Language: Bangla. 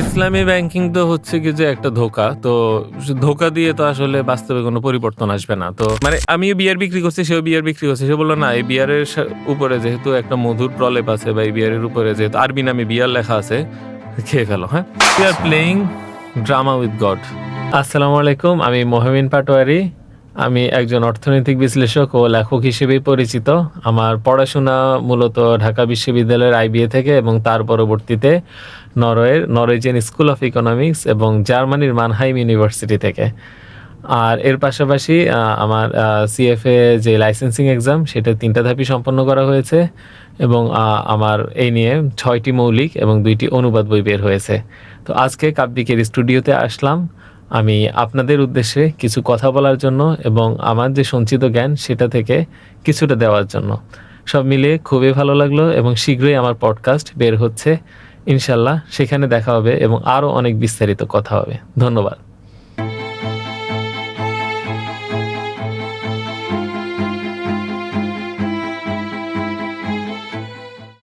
ইসলামী ব্যাংকিং তো হচ্ছে কি যে একটা ধোকা, তো ধোকা দিয়ে তো আসলে বাস্তবে কোনো পরিবর্তন আসবে না। তো মানে আমিও বিয়ার বিক্রি করছি, সেও বিয়ার বিক্রি করছে, সে বলল, না, এই বিয়ারের উপরে যেহেতু একটা মধুর প্রলেপ আছে বা এই বিয়ারের উপরে যেহেতু আরবি নামে বিয়ার লেখা আছে, খেয়ে ফেলো হ্যাঁ? We are playing drama with God আসসালামু আলাইকুম, আমি মোহামিন পাটোয়ারি আমি একজন অর্থনৈতিক বিশ্লেষক ও লেখক হিসেবেই পরিচিত। আমার পড়াশোনা মূলত ঢাকা বিশ্ববিদ্যালয়ের আইবিএ থেকে এবং তার পরবর্তীতে নরওয়ের নরওয়েজিয়ান স্কুল অফ ইকোনমিক্স এবং জার্মানির মানহাইম ইউনিভার্সিটি থেকে। আর এর পাশাপাশি আমার সিএফএ যে লাইসেন্সিং এক্সাম সেটা তিনটা ধাপই সম্পন্ন করা হয়েছে এবং আমার এই নিয়ে ছয়টি মৌলিক এবং দুইটি অনুবাদ বই বের হয়েছে। তো আজকে কাব্যিকের স্টুডিওতে আসলাম। আমি আপনাদের উদ্দেশ্যে কিছু কথা বলার জন্য এবং আমার যে সঞ্চিত জ্ঞান সেটা থেকে কিছুটা দেওয়ার জন্য। সব মিলে খুবই ভালো লাগল এবং শীঘ্রই আমার পডকাস্ট বের হচ্ছে। ইনশাল্লাহ সেখানে দেখা হবে এবং আরও অনেক বিস্তারিত কথা হবে। ধন্যবাদ।